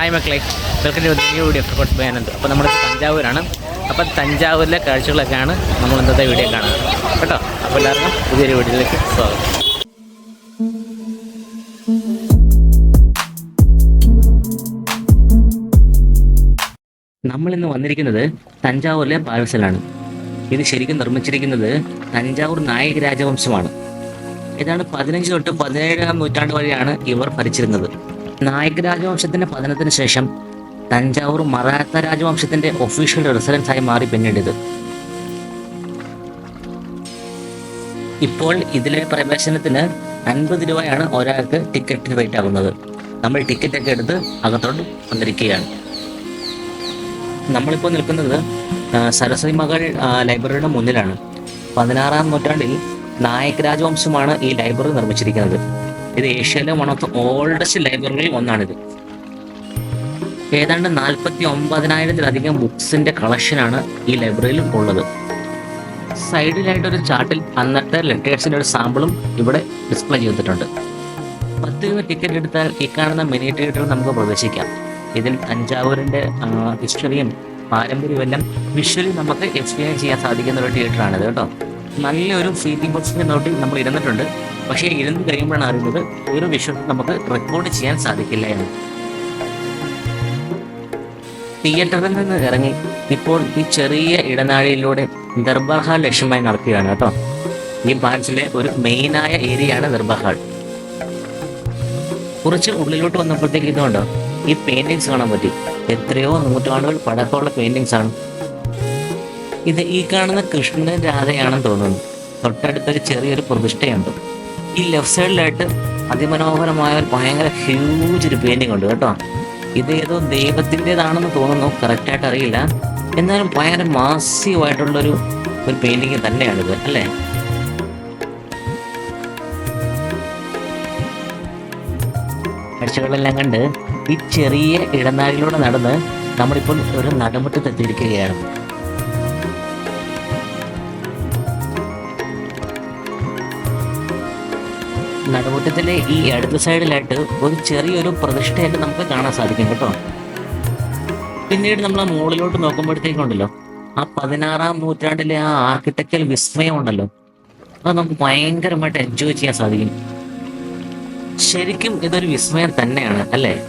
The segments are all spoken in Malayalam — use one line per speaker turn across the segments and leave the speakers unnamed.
ഹായ് മക്കളെ. Welcome to new video fort by Ananth അപ്പോൾ നമ്മൾ തഞ്ചാവൂരാണ്. അപ്പോൾ തഞ്ചാവൂരിലെ കാഴ്ചകളൊക്കെയാണ് നമ്മൾ ഇന്നത്തെ വീഡിയോ കാണുന്നത് കേട്ടോ? അപ്പോൾ എല്ലാവർക്കും പുതിയൊരു വീഡിയോയിലേക്ക് സ്വാഗതം. നമ്മളിന്ന് വന്നിരിക്കുന്നത് തഞ്ചാവൂരിലെ പാഴ്സലാണ്. ഇത് ശരിക്കും നിർമ്മിച്ചിരിക്കുന്നത് തഞ്ചാവൂർ നായക രാജവംശമാണ്. ഏതാണ്ട് പതിനഞ്ച് തൊട്ട് പതിനേഴാം നൂറ്റാണ്ട് വരെയാണ് ഇവർ ഭരിച്ചിരുന്നത്. നായക രാജവംശത്തിന്റെ പതനത്തിന് ശേഷം തഞ്ചാവൂർ മറാത്ത രാജവംശത്തിന്റെ ഒഫീഷ്യൽ റെസിഡൻസ് ആയി മാറി പിന്നീട് ഇപ്പോൾ ഇതിലെ പ്രവേശനത്തിന് അൻപത് രൂപയാണ് ഒരാൾക്ക് ടിക്കറ്റ് വെയിറ്റ് ആകുന്നത്. നമ്മൾ ടിക്കറ്റ് ഒക്കെ എടുത്ത് അകത്തോട്ട് വന്നിരിക്കുകയാണ്. നമ്മളിപ്പോൾ നിൽക്കുന്നത് സരസ്വതി മകൾ ലൈബ്രറിയുടെ മുന്നിലാണ്. പതിനാറാം നൂറ്റാണ്ടിൽ നായക് രാജവംശമാണ് ഈ ലൈബ്രറി നിർമ്മിച്ചിരിക്കുന്നത്. ഇത് ഏഷ്യയിലെ വൺ ഓഫ് ദ ഓൾഡസ്റ്റ് ലൈബ്രറികളിൽ ഒന്നാണിത്. ഏതാണ്ട് നാൽപ്പത്തി ഒമ്പതിനായിരത്തിലധികം ബുക്സിന്റെ കളക്ഷനാണ് ഈ ലൈബ്രറിയിൽ ഉള്ളത്. സൈഡിലായിട്ട് ഒരു ചാർട്ടിൽ അന്നത്തെ ലെറ്റേഴ്സിന്റെ ഒരു സാമ്പിളും ഇവിടെ ഡിസ്പ്ലേ ചെയ്തിട്ടുണ്ട്. പത്ത് രൂപ ടിക്കറ്റ് എടുത്താൽ ഈ കാണുന്ന മിനി തിയേറ്ററിൽ നമുക്ക് പ്രവേശിക്കാം. ഇതിൽ തഞ്ചാവൂരിന്റെ ഹിസ്റ്ററിയും പാരമ്പര്യവും എല്ലാം വിഷ്വലി നമുക്ക് എക്സ്പീരിയൻസ് ചെയ്യാൻ സാധിക്കുന്ന ഒരു തിയേറ്ററാണിത് കേട്ടോ. നല്ലൊരു സീറ്റിംഗ് ബോക്സിന്റെ നോട്ടിൽ നമ്മൾ ഇരുന്നിട്ടുണ്ട്. പക്ഷേ ഇരുന്ന് കഴിയുമ്പോഴാണ് അറിയുന്നത് ഒരു വിഷ്വൽ നമുക്ക് റെക്കോർഡ് ചെയ്യാൻ സാധിക്കില്ല എന്ന്. തിയേറ്ററിൽ നിന്ന് ഇറങ്ങി ഇപ്പോൾ ഈ ചെറിയ ഇടനാഴിയിലൂടെ ദർബാർ ഹാൾ ലക്ഷ്യമായി നടക്കുകയാണ് കേട്ടോ. ഈ പാലസിലെ ഒരു മെയിനായ ഏരിയയാണ് ദർബാർ ഹാൾ കുറച്ച് ഉള്ളിലോട്ട് വന്നപ്പോഴത്തേക്ക് ഇതുകൊണ്ടോ ഈ പെയിന്റിങ്സ് കാണാൻ പറ്റി. എത്രയോ നൂറ്റാണ്ടുകൾ പടക്കമുള്ള പെയിന്റിങ്സ് ആണ്. ഇത് ഈ കാണുന്ന കൃഷ്ണൻ രാധയാണെന്ന് തോന്നുന്നു. തൊട്ടടുത്തൊരു ചെറിയൊരു പ്രതിഷ്ഠയുണ്ട്. ഈ ലെഫ്റ്റ് സൈഡിലായിട്ട് അതിമനോഹരമായ ഒരു ഭയങ്കര ഹ്യൂജ് ഒരു പെയിന്റിംഗ് ഉണ്ട് കേട്ടോ. ഇത് ഏതോ ദൈവത്തിന്റെതാണെന്ന് തോന്നുന്നു കറക്റ്റായിട്ട് അറിയില്ല. എന്നാലും ഭയങ്കര മാസീവായിട്ടുള്ളൊരു ഒരു പെയിന്റിങ് തന്നെയാണിത് അല്ലേ? കാഴ്ചകളെല്ലാം കണ്ട് ഈ ചെറിയ ഇടനാഴിലൂടെ നടന്ന് നമ്മളിപ്പോൾ ഒരു നടുമുറ്റത്ത് നടുമുറ്റത്തിലെ ഈ അടുത്ത സൈഡിലായിട്ട് ഒരു ചെറിയൊരു പ്രതിഷ്ഠയായിട്ട് നമുക്ക് കാണാൻ സാധിക്കും കേട്ടോ. പിന്നീട് നമ്മൾ മുകളിലോട്ട് നോക്കുമ്പോഴത്തേക്കുണ്ടല്ലോ. ആ പതിനാറാം നൂറ്റാണ്ടിലെ ആ ആർക്കിടെക്ചർ വിസ്മയം ഉണ്ടല്ലോ അത് നമുക്ക് ഭയങ്കരമായിട്ട് എൻജോയ് ചെയ്യാൻ സാധിക്കും. ശരിക്കും ഇതൊരു വിസ്മയം തന്നെയാണ് അല്ലേ?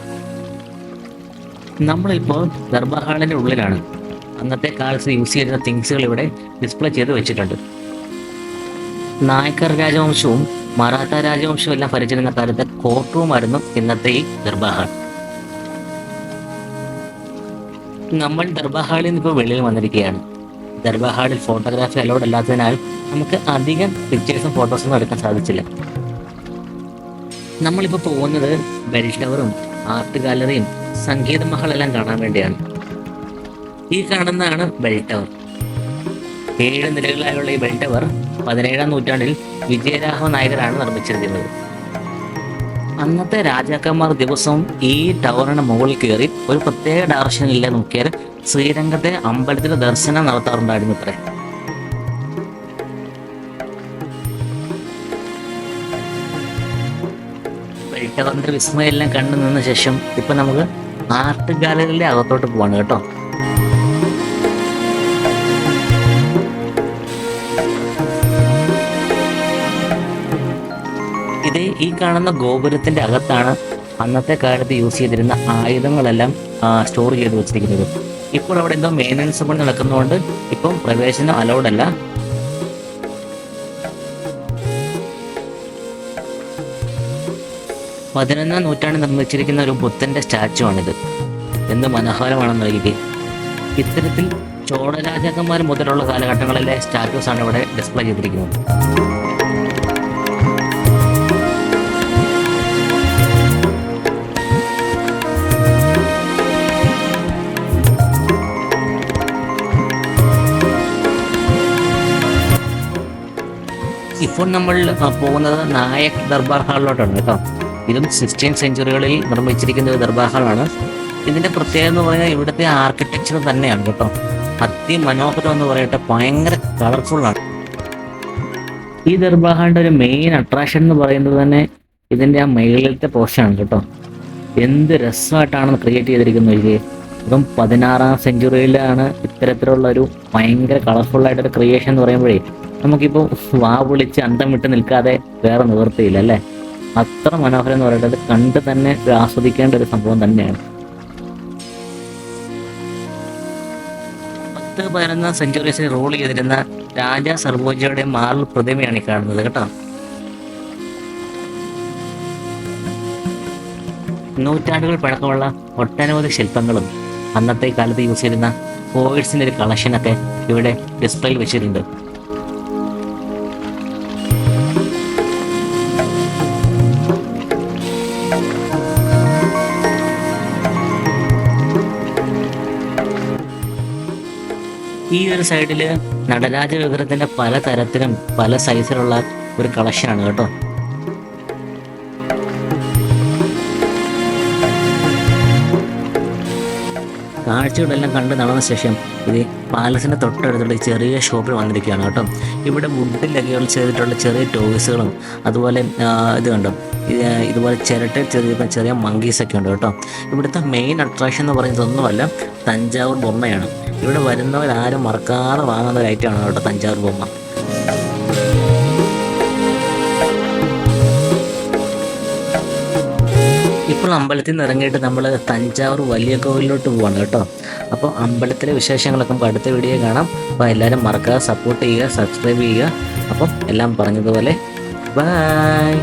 നമ്മളിപ്പോൾ ദർബാർ ഉള്ളിലാണ്. അന്നത്തെ കാലത്ത് യൂസ് ചെയ്തിരുന്ന തിങ്സുകൾ ഇവിടെ ഡിസ്പ്ലേ ചെയ്ത് വെച്ചിട്ടുണ്ട്. നായക്കർ രാജവംശവും മറാത്ത രാജവംശം എല്ലാം ഭരിച്ചിരുന്ന കാലത്തെ കോട്ടുമായിരുന്നു ഇന്നത്തെ ഈ ദർബാഹ. നമ്മൾ ദർബാഹാളിൽ നിന്ന് ഇപ്പോൾ വെളിയിൽ വന്നിരിക്കുകയാണ്. ദർബാഹാളിൽ ഫോട്ടോഗ്രാഫി അലോഡ് അല്ലാത്തതിനാൽ നമുക്ക് അധികം പിക്ചേഴ്സും ഫോട്ടോസൊന്നും എടുക്കാൻ സാധിച്ചില്ല. നമ്മളിപ്പോൾ പോകുന്നത് ബെൽ ടവറും ആർട്ട് ഗാലറിയും സംഗീത മഹളെല്ലാം കാണാൻ വേണ്ടിയാണ്. ഈ കാണുന്നതാണ് ബെൽ ടവർ ഏഴ് നിലകളായുള്ള ഈ ബെൽ ടവർ പതിനേഴാം നൂറ്റാണ്ടിൽ വിജയരാഘവ നായകരാണ് നിർമ്മിച്ചിരിക്കുന്നത്. അന്നത്തെ രാജാക്കന്മാർ ദിവസവും ഈ ടവറിന് മുകളിൽ കയറി ഒരു പ്രത്യേക ഡയറക്ഷനില്ല നോക്കിയാൽ ശ്രീരംഗത്തെ അമ്പലത്തിലെ ദർശനം നടത്താറുണ്ടായിരുന്നു ഇത്രേ. ടവറിന്റെ വിസ്മയെല്ലാം കണ്ടു നിന്ന ശേഷം ഇപ്പൊ നമുക്ക് ആർട്ട് ഗാലറിയിലെ അകത്തോട്ട് പോവാണ് കേട്ടോ. ഇത് ഈ കാണുന്ന ഗോപുരത്തിന്റെ അകത്താണ് അന്നത്തെ കാലത്ത് യൂസ് ചെയ്തിരുന്ന ആയുധങ്ങളെല്ലാം സ്റ്റോർ ചെയ്ത് വെച്ചിരിക്കുന്നത്. ഇപ്പോൾ അവിടെ എന്തോ മെയിന്റനൻസ് പണി നടക്കുന്നതുകൊണ്ട് ഇപ്പം പ്രവേശനം അലൗഡ് അല്ല. പതിനൊന്നാം നൂറ്റാണ്ടിൽ നിർമ്മിച്ചിരിക്കുന്ന ഒരു ബുദ്ധന്റെ സ്റ്റാച്ചു ആണിത്. എന്ത് മനോഹരമാണെന്ന് നോക്കിക്കേ ഇത്തരത്തിൽ ചോള രാജാക്കന്മാർ മുതലുള്ള കാലഘട്ടങ്ങളിലെ സ്റ്റാറ്റൂസ് ആണ് ഇവിടെ ഡിസ്പ്ലേ ചെയ്തിരിക്കുന്നത്. ഇപ്പോൾ നമ്മൾ പോകുന്നത് നായക് ദർബാർ ഹാളിലോട്ടാണ് കേട്ടോ. ഇതും സിക്സ്റ്റീൻ സെഞ്ചുറികളിൽ നിർമ്മിച്ചിരിക്കുന്ന ഒരു ദർബാർ ഹാളാണ്. ഇതിന്റെ പ്രത്യേകത എന്ന് പറയുന്നത് ഇവിടുത്തെ ആർക്കിടെക്ചർ തന്നെയാണ് കേട്ടോ. അതിമനോഹരം എന്ന് പറയട്ടെ ഭയങ്കര കളർഫുൾ ആണ്. ഈ ദർബാർ ഹാളിന്റെ ഒരു മെയിൻ അട്രാക്ഷൻ എന്ന് പറയുന്നത് തന്നെ ഇതിന്റെ ആ മേളിലത്തെ പോർഷനാണ് കേട്ടോ. എന്ത് രസമായിട്ടാണ് ക്രിയേറ്റ് ചെയ്തിരിക്കുന്നത് ഇത്. ഇപ്പം പതിനാറാം സെഞ്ചുറിയിലാണ് ഇത്തരത്തിലുള്ള ഒരു ഭയങ്കര കളർഫുൾ ആയിട്ടൊരു ക്രിയേഷൻ എന്ന് പറയുമ്പോഴേ നമുക്കിപ്പോൾ വാ പൊളിച്ച് അന്തം വിട്ട് നിൽക്കാതെ വേറെ നിവർത്തിയില്ല അല്ലേ? അത്ര മനോഹരം എന്ന് പറയുന്നത് കണ്ട് തന്നെ ആസ്വദിക്കേണ്ട ഒരു സംഭവം തന്നെയാണ്. പത്ത് പതിനൊന്നാം സെഞ്ചുറീസിൽ റോൾ ചെയ്തിരുന്ന രാജ സർവോജയുടെ മാർബിൾ പ്രതിമയാണ് ഈ കാണുന്നത് കേട്ടോ? നൂറ്റാണ്ടുകൾ പഴക്കമുള്ള ഒട്ടനവധി ശില്പങ്ങളും അന്നത്തെ കാലത്ത് യൂസ് ചെയ്തിരുന്ന കോവിഡ്സിന്റെ ഒരു കളക്ഷനൊക്കെ ഇവിടെ ഡിസ്പ്ലേയിൽ വെച്ചിട്ടുണ്ട്. ഈ ഒരു സൈഡിൽ നടരാജ വിഗ്രഹത്തിന്റെ പല തരത്തിലും പല സൈസിലുള്ള ഒരു കളക്ഷനാണ് കേട്ടോ. കാഴ്ചകളെല്ലാം കണ്ട് നടന്ന ശേഷം ഇത് പാലസിന്റെ തൊട്ടടുത്തുള്ള ചെറിയ ഷോപ്പിൽ വന്നിരിക്കുകയാണ് കേട്ടോ. ഇവിടെ വുഡിലൊക്കെ ചെയ്തിട്ടുള്ള ചെറിയ ടോയ്സുകളും അതുപോലെ ഇത് കണ്ടോ? ഇത് ഇതുപോലെ ചിരട്ടയിൽ ചെറിയ ചെറിയ മങ്കീസൊക്കെ ഉണ്ട് കേട്ടോ. ഇവിടുത്തെ മെയിൻ അട്രാക്ഷൻ എന്ന് പറയുന്നത് ഒന്നുമല്ല തഞ്ചാവൂർ ബൊമ്മയാണ്. ഇവിടെ വരുന്നവരാരും മറക്കാതെ വാങ്ങുന്ന ഒരു ഐറ്റമാണ് കേട്ടോ തഞ്ചാവൂർ ബൊമ്മ ഇപ്പോൾ അമ്പലത്തിൽ നിന്ന് ഇറങ്ങിയിട്ട് നമ്മൾ തഞ്ചാവൂർ വലിയ കോവിലോട്ട് പോവാണ് കേട്ടോ. അപ്പോൾ അമ്പലത്തിലെ വിശേഷങ്ങളൊക്കെ നമുക്ക് അടുത്ത വീഡിയോ കാണാം. അപ്പോൾ എല്ലാവരും മറക്കാതെ സപ്പോർട്ട് ചെയ്യുക സബ്സ്ക്രൈബ് ചെയ്യുക. അപ്പം എല്ലാം പറഞ്ഞതുപോലെ ബൈ